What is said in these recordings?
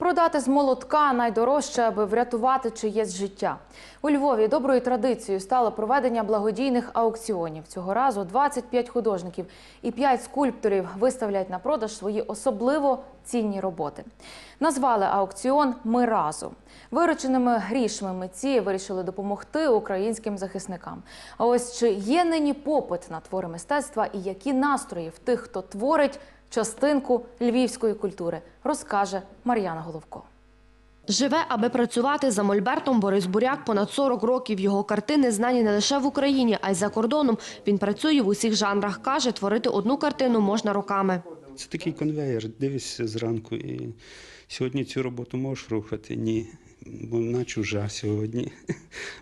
Продати з молотка найдорожче, аби врятувати чиєсь життя. У Львові доброю традицією стало проведення благодійних аукціонів. Цього разу 25 художників і 5 скульпторів виставлять на продаж свої особливо цінні роботи. Назвали аукціон Ми разом. Вирученими грішми митці вирішили допомогти українським захисникам. А ось чи є нині попит на твори мистецтва і які настрої в тих, хто творить частинку львівської культури, розкаже Мар'яна Головко. Живе, аби працювати за Мольбертом Борис Буряк понад 40 років. Його картини знані не лише в Україні, а й за кордоном. Він працює в усіх жанрах. Каже, творити одну картину можна роками. Це такий конвейер, дивишся зранку і сьогодні цю роботу можеш рухати? Ні. Бо вона чужа сьогодні.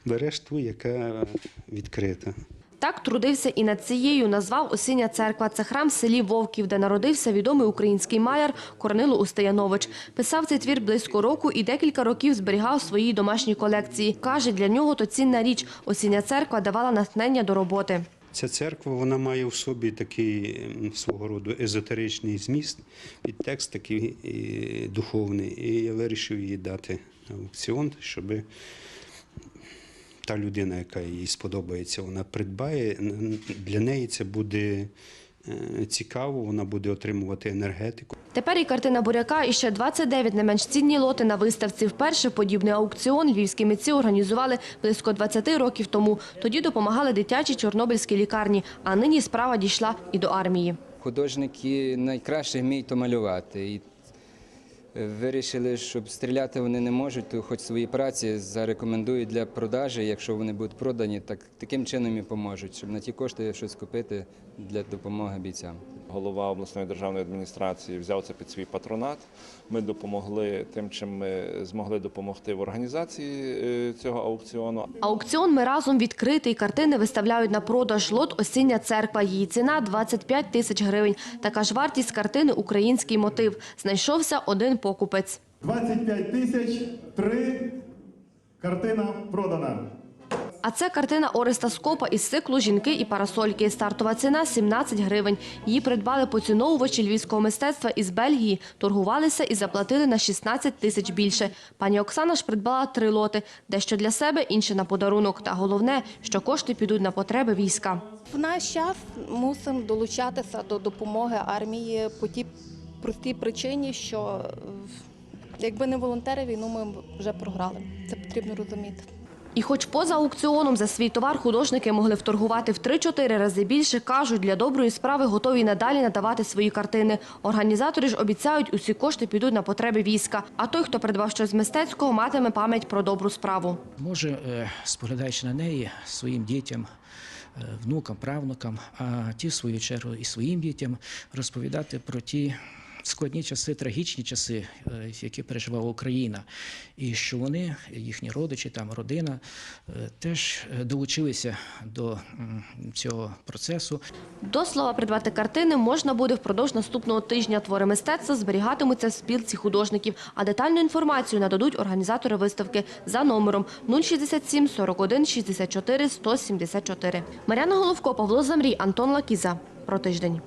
Береш ту, яка відкрита. Так трудився і над цією назвав Осіння церква. Це храм в селі Вовків, де народився відомий український маляр Корнило Устаянович. Писав цей твір близько року і декілька років зберігав у своїй домашній колекції. Каже, для нього то цінна річ. Осіння церква давала натхнення до роботи. Ця церква вона має в собі такий свого роду езотеричний зміст, підтекст такий духовний. І я вирішив її дати на аукціон, щоб та людина, яка їй сподобається, вона придбає. Для неї це буде е, цікаво, вона буде отримувати енергетику. Тепер і картина Буряка, і ще 29 не менш цінні лоти на виставці. Вперше подібний аукціон львівські митці організували близько 20 років тому. Тоді допомагали дитячій чорнобильській лікарні, а нині справа дійшла і до армії. Художники найкраще вміють то малювати. Вирішили, щоб стріляти вони не можуть, то хоч свої праці зарекомендують для продажі. Якщо вони будуть продані, так таким чином і поможуть, щоб на ті кошти щось купити для допомоги бійцям. Голова обласної державної адміністрації взяв це під свій патронат. Ми допомогли тим, чим ми змогли допомогти в організації е, цього аукціону. Аукціон ми разом відкритий. Картини виставляють на продаж лот «Осіння церква». Її ціна – 25 тисяч гривень. Така ж вартість картини «Український мотив». Знайшовся один покупець. 25 тисяч, три, картина продана. А це картина Ореста Скопа із циклу «Жінки і парасольки». Стартова ціна – 17 гривень. Її придбали поціновувачі львівського мистецтва із Бельгії, торгувалися і заплатили на 16 тисяч більше. Пані Оксана ж придбала три лоти. Дещо для себе, інше на подарунок. Та головне, що кошти підуть на потреби війська. В наш час мусимо долучатися до допомоги армії по тій простій причині, що е, якби не волонтери, війну ми вже програли. Це потрібно розуміти. І хоч поза аукціоном за свій товар художники могли вторгувати в 3-4 рази більше, кажуть, для доброї справи готові надалі надавати свої картини. Організатори ж обіцяють, усі кошти підуть на потреби війська. А той, хто придбав щось мистецького, матиме пам'ять про добру справу. може, е, споглядаючи на неї своїм дітям, е, внукам, правнукам, а ті, в свою чергу, і своїм дітям розповідати про ті складні часи, трагічні часи, е, які переживала Україна, і що вони, їхні родичі, там родина, е, теж е, долучилися до цього процесу. До слова, придбати картини можна буде впродовж наступного тижня. Твори мистецтва зберігатимуться в спілці художників, а детальну інформацію нададуть організатори виставки за номером 067 41 64 174. Мар'яна Головко, Павло Замрій, Антон Лакіза. Про тиждень.